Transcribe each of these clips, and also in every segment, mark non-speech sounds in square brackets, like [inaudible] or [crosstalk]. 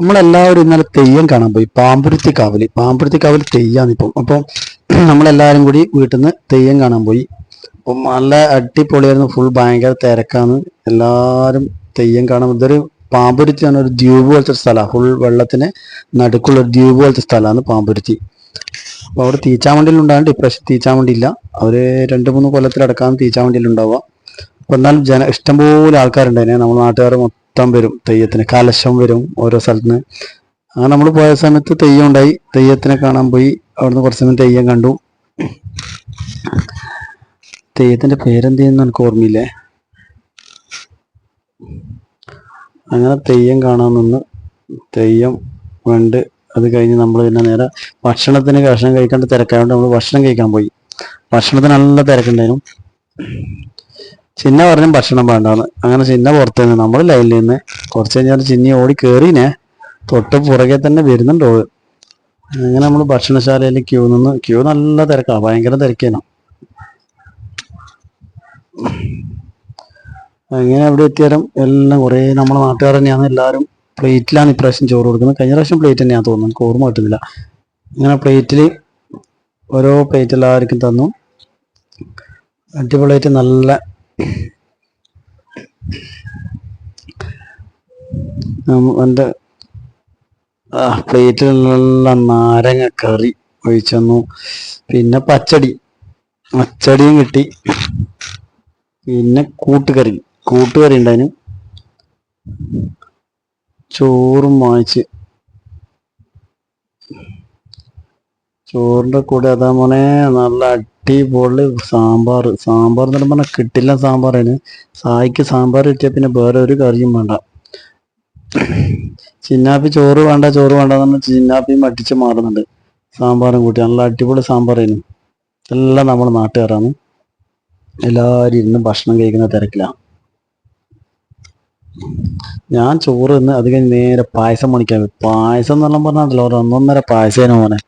നമ്മളെല്ലാവരും ഇന്നലെ തെയ്യം കാണാൻ പോയി. പാമ്പുരുത്തി കാവലി. പാമ്പുരുത്തി കാവലി തെയ്യാന്നിപ്പം അപ്പം [clears throat] നമ്മളെല്ലാവരും കൂടി വീട്ടിൽ നിന്ന് തെയ്യം കാണാൻ പോയി. അപ്പം നല്ല അടിപൊളിയായിരുന്നു. ഫുൾ ഭയങ്കര തിരക്കാണ്. എല്ലാവരും തെയ്യം കാണാൻ ഇതൊരു പാമ്പുരുത്തി ആണ് ഒരു ദ്വീപ് പോലത്തെ ഒരു സ്ഥലമാണ് ഫുൾ വെള്ളത്തിന് നടുക്കുള്ള ഒരു ദ്വീപ് പോലത്തെ സ്ഥലമാണ് പാമ്പുരുത്തി. അപ്പോൾ അവിടെ തീച്ചാമണ്ടിയിൽ ഉണ്ടാകും ഇപ്രാവശ്യം തീച്ചാമണ്ടി ഇല്ല. അവർ രണ്ട് മൂന്ന് കൊല്ലത്തിലടക്കാണ് തീച്ചാമണ്ടിയിൽ ഉണ്ടാവുക. അപ്പൊ എന്നാലും ജന ഇഷ്ടംപോലെ ആൾക്കാരുണ്ടായിരുന്നു നമ്മുടെ നാട്ടുകാർ മൊത്തം വരും തെയ്യത്തിന് കലശം വരും ഓരോ സ്ഥലത്തുനിന്ന്. അങ്ങനെ നമ്മൾ പോയ സമയത്ത് തെയ്യം ഉണ്ടായി. തെയ്യത്തിനെ കാണാൻ പോയി. അവിടുന്ന് കുറച്ച് സമയം തെയ്യം കണ്ടു. തെയ്യത്തിന്റെ പേരെന്തെന്ന് എനിക്ക് ഓർമ്മയില്ലേ? അങ്ങനെ തെയ്യം കാണാൻ നിന്ന് തെയ്യം കണ്ട് അത് കഴിഞ്ഞ് നമ്മൾ പിന്നെ നേരെ ഭക്ഷണത്തിന് ഭക്ഷണം കഴിക്കേണ്ട തിരക്കായതുകൊണ്ട് നമ്മൾ ഭക്ഷണം കഴിക്കാൻ പോയി. ഭക്ഷണത്തിന് നല്ല തിരക്കുണ്ടായിരുന്നു. ചിന്ന പറഞ്ഞു ഭക്ഷണം വേണ്ടാന്ന്. അങ്ങനെ ചിന്ന പുറത്തു നിന്ന് നമ്മൾ ലൈനിൽ നിന്ന് കുറച്ച് കഴിഞ്ഞാൽ ചിന്നി ഓടി കയറിനെ തൊട്ട് പുറകെ തന്നെ വരുന്നുണ്ട് അങ്ങനെ നമ്മൾ ഭക്ഷണശാലയിൽ ക്യൂ നിന്ന് ക്യൂ നല്ല തിരക്കാണ് ഭയങ്കര തിരക്കേനു. അങ്ങനെ അവിടെ എത്തിയാലും എല്ലാം കുറേ നമ്മുടെ നാട്ടുകാർ തന്നെയാണ് എല്ലാവരും പ്ലേറ്റിലാണ് ഇപ്രാവശ്യം ചോറ് കൊടുക്കുന്നത്. കഴിഞ്ഞ പ്രാവശ്യം പ്ലേറ്റ് തന്നെയാണ് തോന്നുന്നു എനിക്ക് ഓർമ്മ കിട്ടുന്നില്ല. അങ്ങനെ പ്ലേറ്റിൽ ഓരോ പ്ലേറ്റ് എല്ലാവർക്കും തന്നു. അടിപൊളിയായിട്ട് നല്ല എന്റെ പ്ലേറ്റിലുള്ള നാരങ്ങ കറി ഒഴിച്ചു തന്നു പിന്നെ പച്ചടി. പച്ചടിയും കിട്ടി. പിന്നെ കൂട്ടുകറി. കൂട്ടുകറി ഉണ്ടായിന്. ചോറും വാങ്ങിച്ച്. ചോറിന്റെ കൂടെ അതാ മോനെ നല്ല അടിപൊളി സാമ്പാർ സാമ്പാർ എന്ന് പറഞ്ഞാൽ കിട്ടില്ല സാമ്പാറാണ്. സായിക്ക് സാമ്പാർ കിട്ടിയാൽ പിന്നെ വേറെ ഒരു കറിയും വേണ്ട. ചിന്നാപ്പി ചോറ് വേണ്ട ചോറ് വേണ്ട എന്ന് പറഞ്ഞാൽ ചിന്നാപ്പിയും മട്ടിച്ച് മാറുന്നുണ്ട്. സാമ്പാറും കൂട്ടി. നല്ല അടിപൊളി സാമ്പാറായിരുന്നു എല്ലാം നമ്മൾ നാട്ടുകാരാണ്. എല്ലാവരും ഇരുന്ന് ഭക്ഷണം കഴിക്കുന്ന തിരക്കിലാണ് ഞാൻ ചോറ് നിന്ന് അത് കഴിഞ്ഞ് നേരെ പായസം പണിക്കാൻ പായസം എന്നെല്ലാം പറഞ്ഞാൽ ഒരു ഒന്നൊന്നര പായസേനു മോനെ.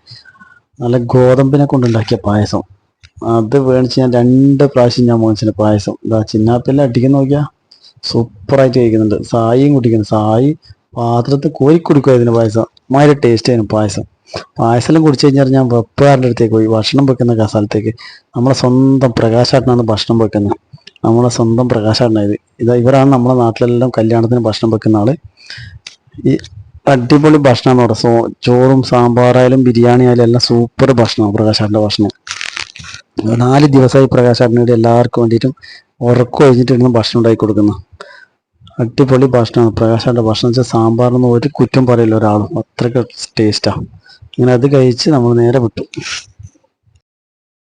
നല്ല ഗോതമ്പിനെ കൊണ്ടുണ്ടാക്കിയ പായസം. അത് മേടിച്ച് ഞാൻ രണ്ട് പ്രാവശ്യം ഞാൻ മേടിച്ചിന് പായസം ഇതാ ചിന്നാപ്പെല്ലാം അടിക്കുന്ന നോക്കിയാ. സൂപ്പറായിട്ട് കഴിക്കുന്നുണ്ട്. സായിയും കുടിക്കുന്നു. സായി പാത്രത്തിൽ കോരി കുടിക്കുക ഇതിന് പായസം. ഭയങ്കര ടേസ്റ്റ് ആയിരുന്നു പായസം. പായസം കുടിച്ചു കഴിഞ്ഞാൽ ഞാൻ വെപ്പുകാരുടെ അടുത്തേക്ക് പോയി. ഭക്ഷണം വെക്കുന്ന കസാലത്തേക്ക് നമ്മളെ സ്വന്തം പ്രകാശാട്ടനാണ് ഭക്ഷണം വെക്കുന്നത് നമ്മളെ സ്വന്തം പ്രകാശാട്ടനായത് ഇത്. ഇവരാണ് നമ്മളെ നാട്ടിലെല്ലാം കല്യാണത്തിന് ഭക്ഷണം വെക്കുന്ന ആൾ. ഈ അടിപൊളി ഭക്ഷണമാണ് അവിടെ. സോ ചോറും സാമ്പാറായാലും ബിരിയാണി ആയാലും എല്ലാം സൂപ്പർ ഭക്ഷണമാണ് പ്രകാശാട്ടന്റെ ഭക്ഷണം. നാല് ദിവസമായി പ്രകാശാട്ടന് വേണ്ടി എല്ലാവർക്കും വേണ്ടിയിട്ടും ഉറക്കം ഒഴിഞ്ഞിട്ടിരുന്ന് ഭക്ഷണം ഉണ്ടാക്കി കൊടുക്കുന്നു അടിപൊളി ഭക്ഷണമാണ്. പ്രകാശാട്ടന്റെ ഭക്ഷണം വെച്ചാൽ സാമ്പാറിനൊന്നും ഒരു കുറ്റം പറയില്ല ഒരാളും. അത്രയ്ക്ക് ടേസ്റ്റാണ് അങ്ങനെ അത് കഴിച്ച് നമ്മൾ നേരെ വിട്ടു.